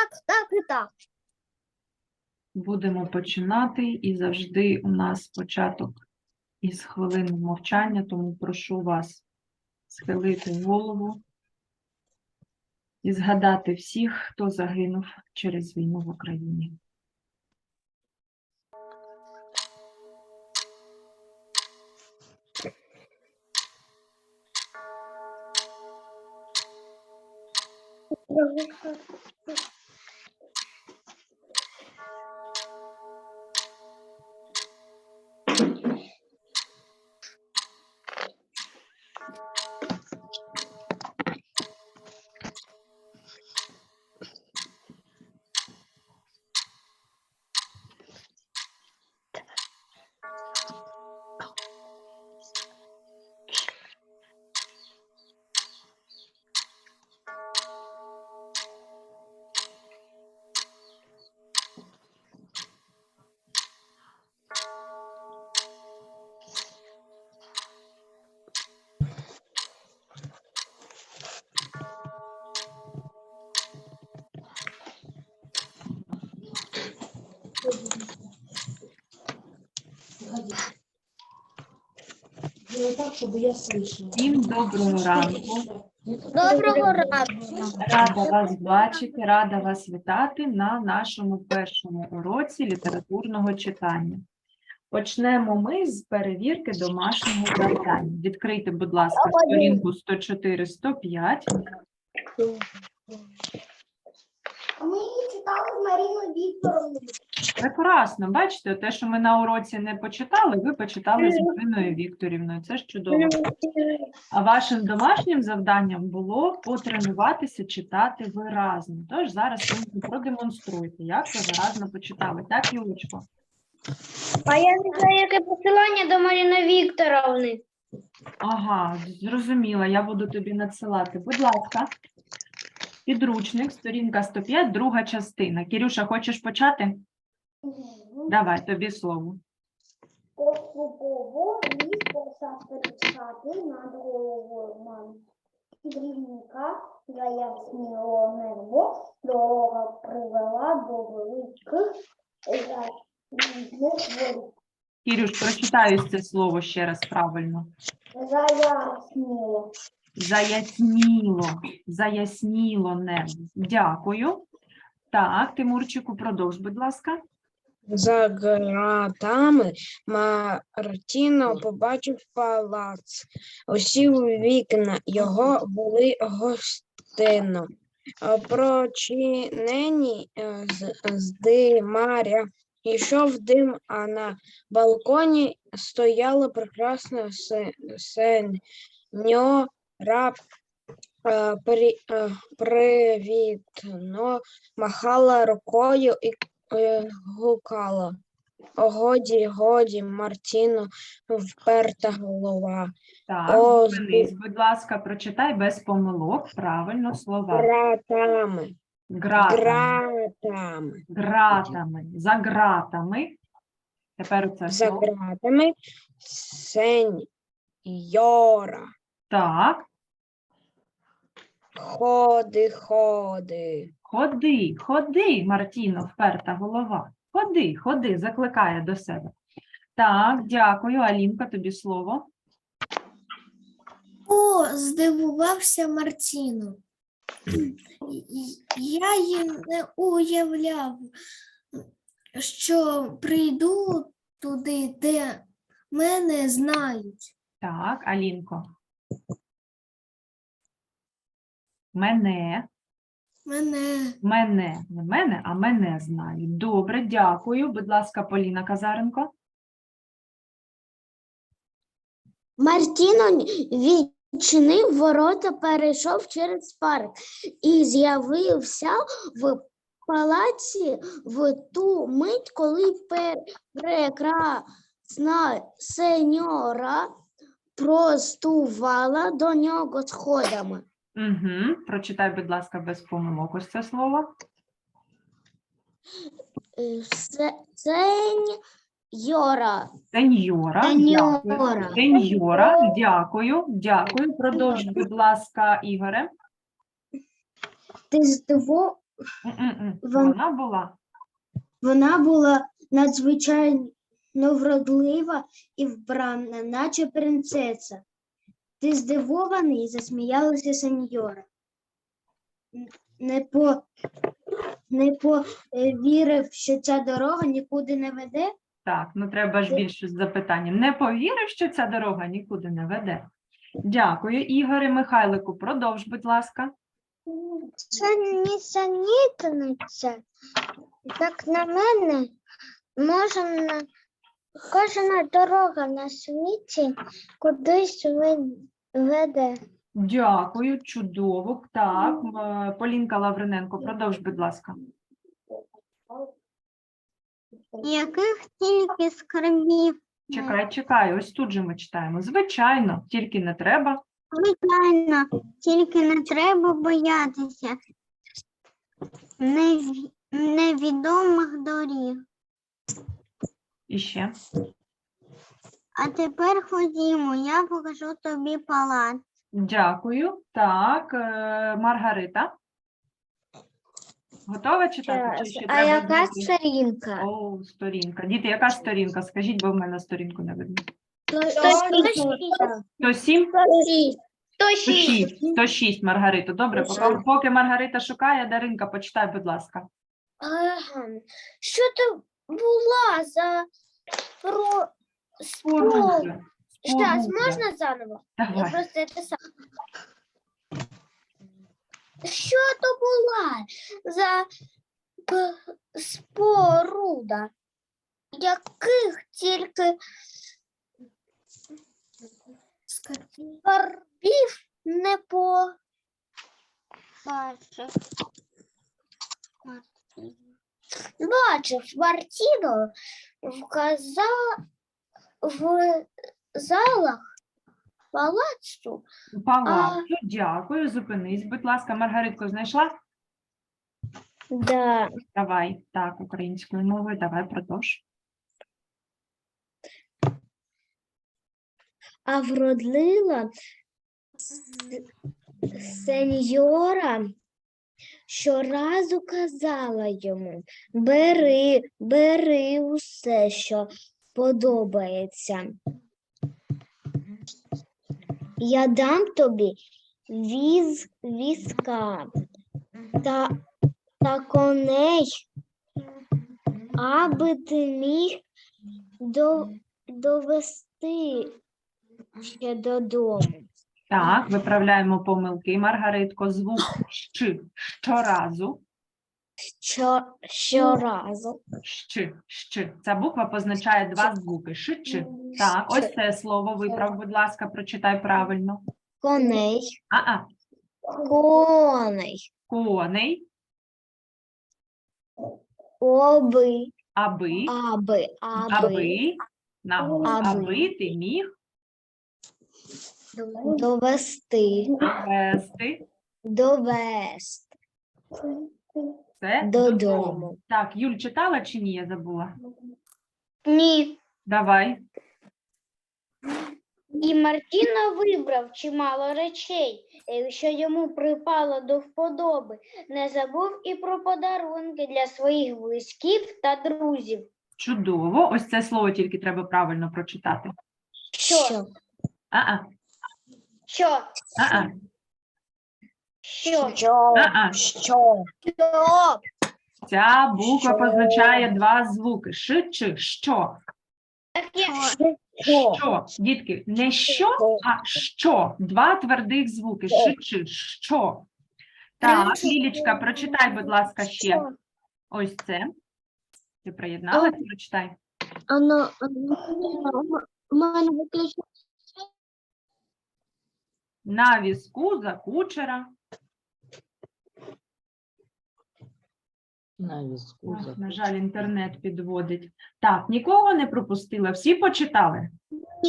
Так, так і так. Будемо починати, і завжди у нас початок із хвилини мовчання, тому прошу вас схилити голову і згадати всіх, хто загинув через війну в Україні. Так, чтобы я слышала. Всім доброго ранку. Доброго ранку. Рада вас бачити, рада вас вітати на нашому першому уроці літературного читання. Почнемо ми з перевірки домашнього завдання. Відкрийте, будь ласка, сторінку 104-105. Ми читали з Маріною Вікторовною. Прекрасно, бачите, те, що ми на уроці не почитали, ви почитали з Мариною Вікторівною. Це ж чудово. А вашим домашнім завданням було потренуватися читати виразно. Тож зараз ви продемонструйте, як ви виразно почитали. Так, Юлечко? А я не знаю, яке посилання до Маріни Вікторовни. Ага, зрозуміла, я буду тобі надсилати. Будь ласка, підручник, сторінка 105, друга частина. Кірюша, хочеш почати? Давай, тобі слово. Поступово ліс почав перечати над головою мандрівника заясніло небо. Дорога привела до великих воріт. Прочитаю це слово ще раз правильно. Заясніло. Заясніло, заясніло небо. Дякую. Так, Тимурчику, продовж, будь ласка. За ґратами Мартіно побачив палац. Усі вікна його були гостинно. Прочинені е, з, з димаря. Йшов дим, а на балконі стояла прекрасна се- сеньора е, при, е, привітно махала рукою і е, гукала. О, годі, годі, Мартіно, вперта голова. Так, О, зупинись, будь ласка, прочитай без помилок правильно слова. Гратами, Гратами, гратами, гратами, за гратами. Тепер це за слово. гратами, сеньора, Так, ходи, ходи. ходи, ходи, Мартіно, вперта голова. Ходи, ходи, закликає до себе. Так, дякую, Алінка, тобі слово. О, здивувався Мартіно. Я їм не уявляв, що прийду туди, де мене знають. Так, Алінко. Мене, Мене мене, не мене, а мене знають. Добре, дякую. Будь ласка, Поліна Казаренко. Мартіно відчинив ворота, перейшов через парк і з'явився в палаці в ту мить, коли прекрасна сеньора простувала до нього сходами. Угу. Прочитай, будь ласка, без помилок ось це слово. Се- Сеньора. Сеньора. Сеньора. Дякую. Сеньора. Дякую. Дякую. Продовж, будь ласка, Ігоре. Ти М-м-м. Вон- Вона була. Вона була надзвичайно вродлива і вбрана, наче принцеса. Ти здивований, засміялася сеньора. Н- Не по не повірив, що ця дорога нікуди не веде. Так, ну треба ж більше з запитанням. Не повірив, що ця дорога нікуди не веде. Дякую, Ігоре Михайлику. Продовж, будь ласка. Це нісенітниця. Як на мене, можна кожна дорога на світі кудись ви- веде. Дякую, чудово. Так, м, Полінка Лавриненко, продовж, будь ласка. Яких тільки скарбів, Чекай, чекай, ось тут же ми читаємо. Звичайно, тільки не треба. звичайно, тільки не треба боятися неві- невідомих доріг. І ще. А тепер ходімо, я покажу тобі палац. Дякую. Так, е, Маргарита. Готова читати? Чи ще а треба яка знайти? сторінка? О, сторінка. Діти, яка ж сторінка? Скажіть, бо в мене сторінку не видно. 107? 106. 106, Маргарита. Добре, поки, поки Маргарита шукає, Даринка, почитай, будь ласка. Що це була за про Споруддя. Щас, Споруддя. можна заново? Я Давай. просто це сам. Що то була за п- споруда, яких тільки Скарбів. не по бачив. Бачив Мартіно вказав в залах палацу Палацу, дякую. Зупинись, будь ласка. Маргаритко, знайшла? Да. Давай. Так, українською мовою, давай продовж. А вродлива с- сеньора щоразу казала йому бери, бери усе, що подобається. Я дам тобі віз візка та, та коней, аби ти міг до, довести ще додому. Так, виправляємо помилки. Маргаритко, звук щ щоразу. Що, щоразу. Щ, щ. Ця буква позначає два звуки. Ш, ч. Так, ось це слово виправ, будь ласка, прочитай правильно. Коней, А-а, коней, коней, оби, аби, аби, аби, аби, наголос, Аби. аби ти міг довести, вести довести це додому. Так, Юль, читала чи ні, я забула? Ні. Давай. І Мартіно вибрав чимало речей, е, що йому припало до вподоби. Не забув і про подарунки для своїх близьків та друзів. Чудово. Ось це слово тільки треба правильно прочитати. Що? А-а, Що? а-а, Що? Що? а-а. Що? Що? Ця буква Що? позначає два звуки. Ш чи Що? Що? Дітки, не що, а що. Два твердих звуки. Ш чи що. Так, Лілічка, прочитай, будь ласка, ще. Ось це. Ти приєдналася? Прочитай. Оно, мене виключно На візку за кучера. На візку на жаль, інтернет підводить. Так, нікого не пропустила. Всі почитали?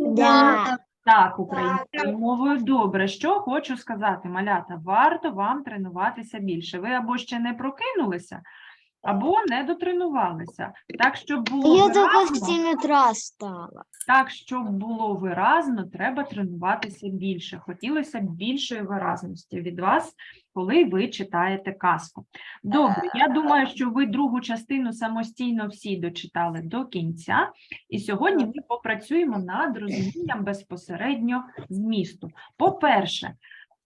Да. Так, українською мовою. Добре, що хочу сказати, малята, варто вам тренуватися більше. Ви або ще не прокинулися, або не дотренувалися. Так, щоб було Я виразно, в 7 утра стала. так, щоб було виразно, треба тренуватися більше. Хотілося б більшої виразності від вас. Коли ви читаєте казку. Добре, я думаю, що ви другу частину самостійно всі дочитали до кінця, і сьогодні ми попрацюємо над розумінням безпосередньо змісту. По-перше,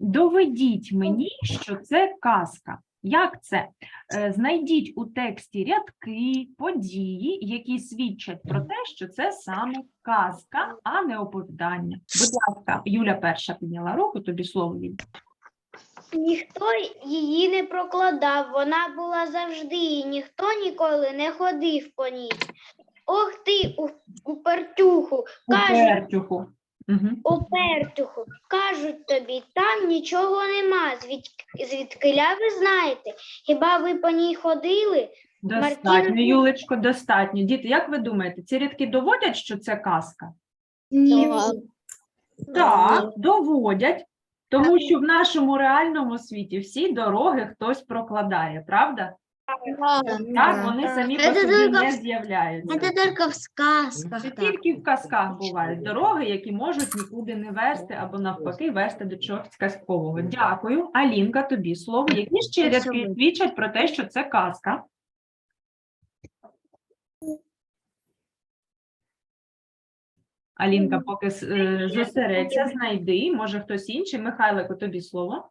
доведіть мені, що це казка. Як це? Е, Знайдіть у тексті рядки, події, які свідчать про те, що це саме казка, а не оповідання. Будь ласка, Юля перша підняла руку, тобі слово Юля. Ніхто її не прокладав, вона була завжди, і ніхто ніколи не ходив по ній. Ох ти, у, упертюху, кажуть, Упертюху. Угу. упертюху, кажуть тобі, там нічого нема. Звід, звідкиля ви знаєте? Хіба ви по ній ходили? Достатньо, Мартіна- Юлечко, достатньо. Діти, як ви думаєте, ці рядки доводять, що це казка? Ні. Так, доводять, тому що в нашому реальному світі всі дороги хтось прокладає, правда? Так, вони самі по Це собі тільки не в- з'являються. Це тільки в сказках. Це так. тільки в казках бувають дороги, які можуть нікуди не вести або навпаки вести до чогось казкового. Дякую. Алінка, тобі слово. Які ще рядки свідчать про те, що це казка? Алінка, поки е, зосередься, знайди. Може хтось інший. Михайлику, тобі слово.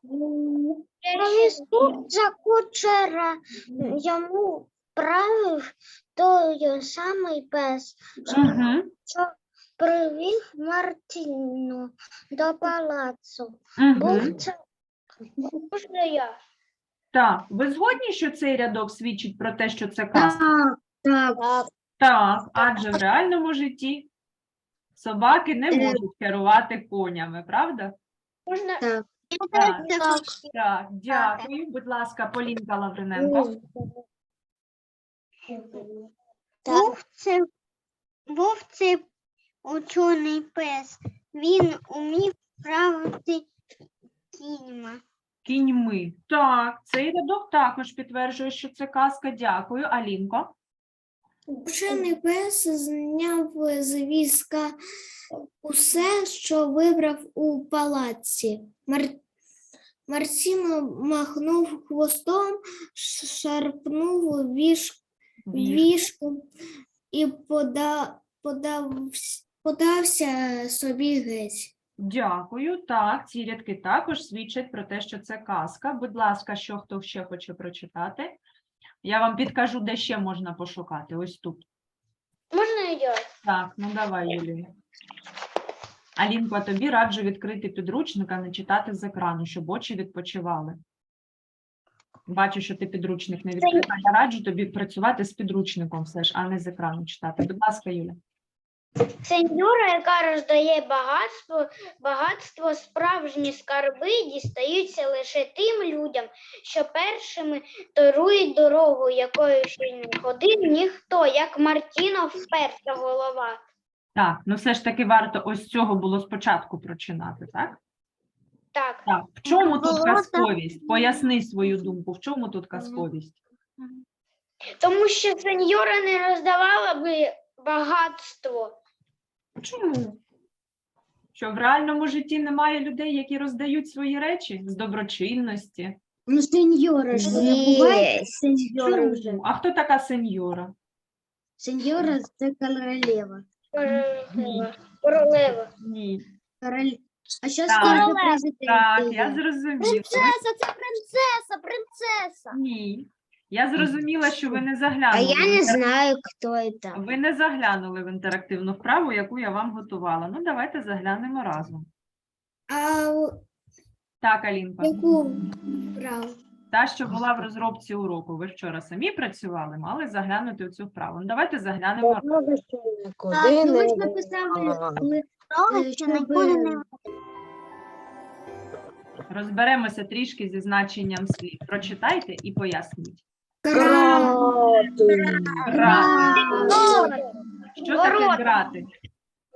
За кучера йому правив той самий пес, Угу. що привів Мартіну до палацу. Угу. Був це Можна я? Так, ви згодні, що цей рядок свідчить про те, що це казка? Так, так. Так, адже в реальному житті собаки не Е. можуть керувати конями, правда? Можна Так, Так. так, дякую. Будь ласка, Полінка Лавриненко. Був це, був це учений пес. Він умів правити кіньма. Кіньми. Так, цей рядок також підтверджує, що це казка. Дякую. Алінко. Вчений пес зняв з візка усе, що вибрав у палаці. Мар... Марсіно махнув хвостом, шарпнув віж... Віжком і пода... подавсь- подався собі геть. Дякую. Так, ці рядки також свідчать про те, що це казка. Будь ласка, що хто ще хоче прочитати? Я вам підкажу, де ще можна пошукати. Ось тут. можна я? Так, ну давай, Юлія. Алінко, тобі раджу відкрити підручник, а не читати з екрану, щоб очі відпочивали. Бачу, що ти підручник не відкрив. Я раджу тобі працювати з підручником все ж, а не з екрану читати. Будь ласка, Юля. Сеньора, яка роздає багатство, багатство, справжні скарби дістаються лише тим людям, що першими торують дорогу, якою ще не ходив ніхто, як Мартіно вперта голова. Так, ну все ж таки варто ось цього було спочатку прочинати, так? Так, Так, в чому тут казковість? Поясни свою думку, в чому тут казковість? тому що сеньора не роздавала би багатство. Чому? Що в реальному житті немає людей, які роздають свої речі з доброчинності? Ну, сеньора ж не буває сеньора вже. Чому? А хто така сеньора? Сеньора це королева. Королева. Королева. Ні. Король... А зараз Так. скоро Королева. президент. Так, я йде. зрозуміла. Принцеса, це принцеса, принцеса. Ні. Я зрозуміла, що ви не заглянули. А я не знаю, хто это. Ви не заглянули в інтерактивну вправу, яку я вам готувала. Ну, давайте заглянемо разом. А Так, Алінка. яку праву? Та, що була в розробці уроку. Ви вчора самі працювали, мали заглянути у цю вправу. Ну, давайте заглянемо. разом. Так, ну ви ж написали, Е, що нікуди не Розберемося трішки зі значенням слів. Прочитайте і поясніть. Грати. Грати. Що таке Ворота. грати?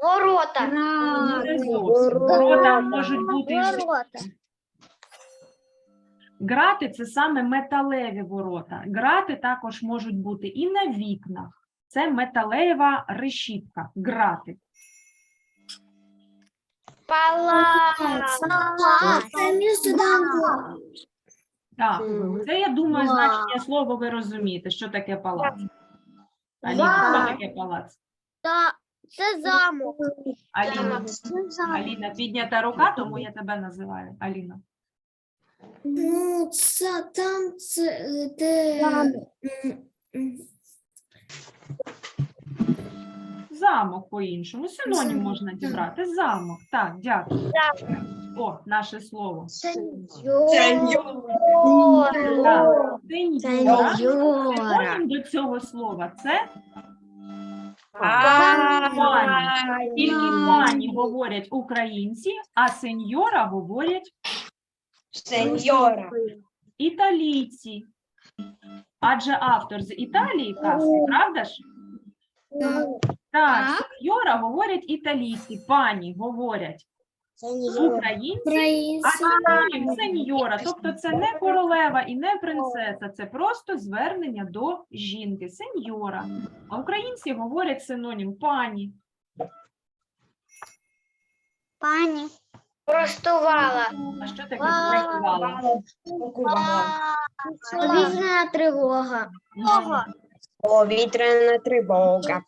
Ворота. Не зовсім. Ворота можуть бути. і ворота. Грати це саме металеві ворота. Грати також можуть бути і на вікнах. Це металева решітка. Грати. Палац. Це місто, там, Так, Мгм. це, я думаю, Вау. значення слова ви розумієте, що таке палац. Аліна, Вау. що таке палац? Та це замок. Аліна, Це замок. Аліна, піднята рука, тому я тебе називаю. Аліна. Ну, це там це е, де. м, м, Замок по-іншому. Синонім Замок, можна дібрати. Замок. Так, дякую. О, наше слово. Так, сеньора. До цього слова це пані. Тільки пані говорять українці, а сеньора говорять Сеньора. італійці. Адже автор з Італії казки, правда ж? Так, сеньора говорять італійці, пані говорять українці, а Українці. синонім сеньора. Тобто це не королева і не принцеса, це просто звернення до жінки, сеньора. А українці говорять синонім пані. Пані. Простувала. А що таке Ва- працювало? Повітряна тривога. Повітряна тривога.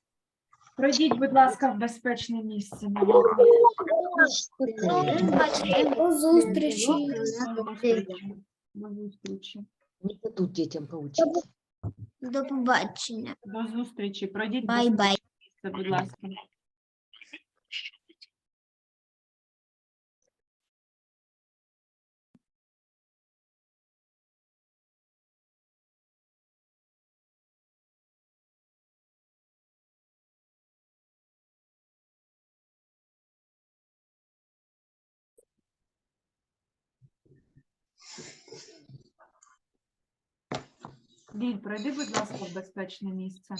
Пройдіть, будь ласка, в безпечне місце. До зустрічі. До зустрічі. Не дадуть дітям поучитися. До побачення. До зустрічі. Пройдіть Бай-бай. місце, будь ласка. Ліль, пройди, будь ласка, в безпечне місце.